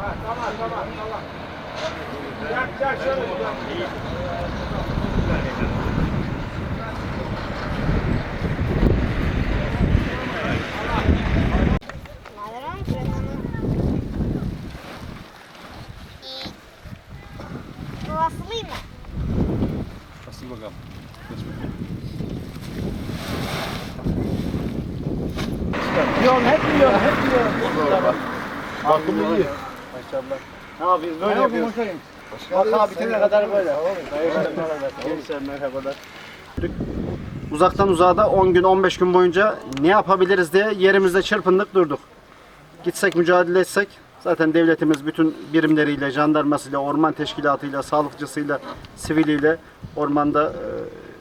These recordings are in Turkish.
tamam tamam tamam. Gel gel şöyle gel. Ladrón, pero no. Y vaselina. Asıl bakalım. Yiyorsun hep yiyorsun hep yiyorsun. Bakımlı iyi. Ne yapıyorsun böyle yapıyorsun. Bak abi bitene kadar böyle. Gençler merhabalar. Uzaktan uzağa da 10 gün 15 gün boyunca ne yapabiliriz diye yerimizde çırpındık durduk. Gitsek mücadele etsek zaten devletimiz bütün birimleriyle, jandarmasıyla, orman teşkilatıyla, sağlıkçısıyla, siviliyle ormanda e,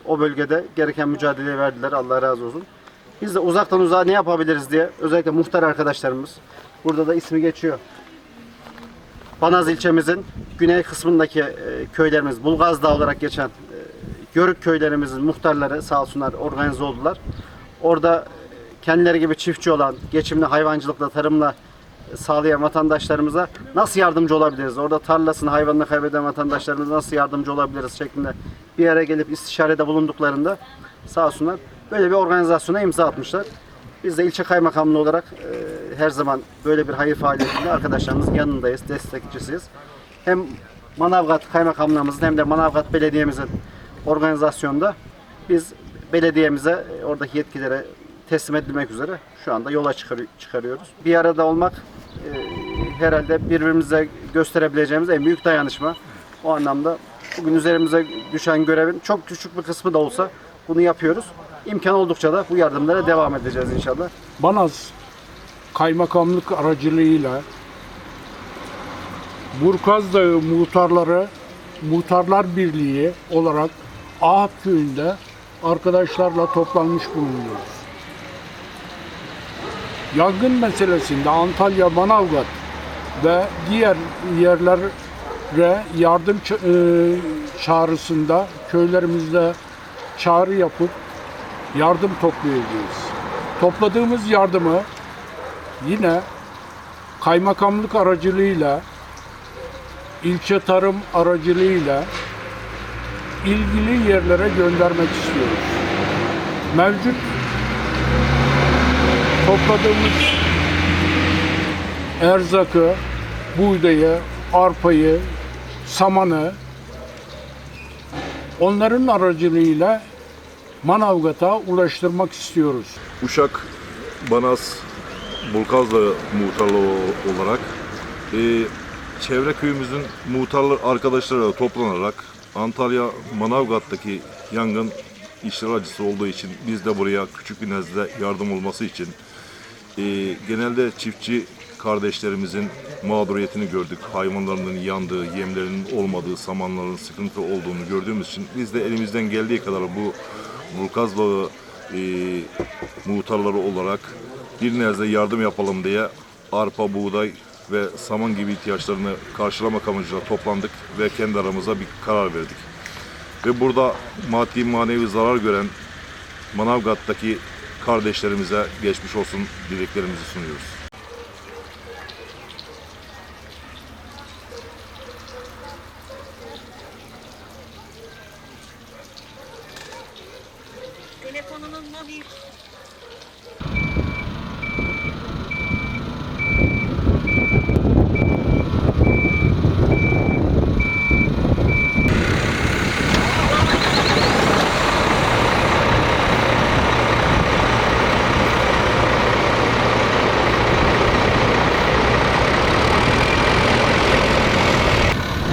o bölgede gereken mücadeleyi verdiler. Allah razı olsun. Biz de uzaktan uzağa ne yapabiliriz diye özellikle muhtar arkadaşlarımız burada da ismi geçiyor. Banaz ilçemizin güney kısmındaki e, köylerimiz Bulgazdağ olarak geçen e, Yörük köylerimizin muhtarları sağ olsunlar organize oldular. Orada e, kendileri gibi çiftçi olan, geçimli hayvancılıkla, tarımla sağlayan vatandaşlarımıza nasıl yardımcı olabiliriz? Orada tarlasını, hayvanını kaybeden vatandaşlarımıza nasıl yardımcı olabiliriz şeklinde bir araya gelip istişarede bulunduklarında sağ olsunlar böyle bir organizasyona imza atmışlar. Biz de ilçe kaymakamlığı olarak e, her zaman böyle bir hayır faaliyetinde arkadaşlarımızın yanındayız, destekçisiyiz. Hem Manavgat Kaymakamlığımızın hem de Manavgat Belediye'mizin organizasyonda biz belediyemize e, oradaki yetkilere teslim edilmek üzere şu anda yola çıkar- çıkarıyoruz. Bir arada olmak e, herhalde birbirimize gösterebileceğimiz en büyük dayanışma. O anlamda bugün üzerimize düşen görevin çok küçük bir kısmı da olsa bunu yapıyoruz. İmkan oldukça da bu yardımlara devam edeceğiz inşallah. Banaz kaymakamlık aracılığıyla Burkaz Dağı muhtarları Muhtarlar Birliği olarak Ahap köyünde arkadaşlarla toplanmış bulunuyoruz. Yangın meselesinde Antalya, Manavgat ve diğer yerlere yardım e, çağrısında köylerimizde çağrı yapıp yardım toplayacağız. Topladığımız yardımı yine kaymakamlık aracılığıyla, ilçe tarım aracılığıyla ilgili yerlere göndermek istiyoruz. Mevcut topladığımız erzakı, buğdayı, arpayı, samanı onların aracılığıyla Manavgat'a ulaştırmak istiyoruz. Uşak, Banaz, Bulkazlı muhtarlığı olarak e, çevre köyümüzün muhtarlar arkadaşlarıyla toplanarak Antalya Manavgat'taki yangın işler acısı olduğu için biz de buraya küçük bir nezle yardım olması için e, genelde çiftçi kardeşlerimizin mağduriyetini gördük. Hayvanlarının yandığı, yemlerinin olmadığı, samanların sıkıntı olduğunu gördüğümüz için biz de elimizden geldiği kadar bu Burkaz Bağı e, muhtarları olarak bir nezle yardım yapalım diye arpa, buğday ve saman gibi ihtiyaçlarını karşılamak amacıyla toplandık ve kendi aramıza bir karar verdik. Ve burada maddi manevi zarar gören Manavgat'taki kardeşlerimize geçmiş olsun dileklerimizi sunuyoruz.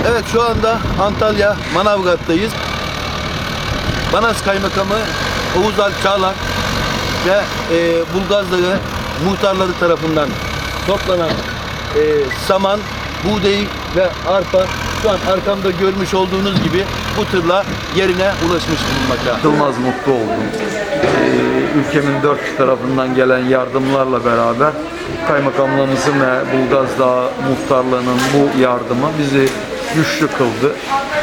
Evet şu anda Antalya Manavgat'tayız. Banaz Kaymakamı Oğuz Alp Çağlar ve e, Bulgaz Dağı muhtarları tarafından toplanan e, saman, buğday ve arpa şu an arkamda görmüş olduğunuz gibi bu tırla yerine ulaşmış bulunmakta. Yılmaz mutlu oldum. Ee, ülkemin dört tarafından gelen yardımlarla beraber kaymakamlığımızın ve Bulgaz Dağı muhtarlığının bu yardımı bizi güçlü kıldı.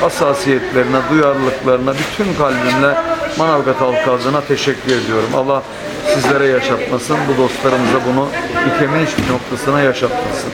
Hassasiyetlerine, duyarlılıklarına bütün kalbimle Manavgat halkı adına teşekkür ediyorum. Allah sizlere yaşatmasın, bu dostlarımıza bunu ülkemin hiçbir noktasına yaşatmasın.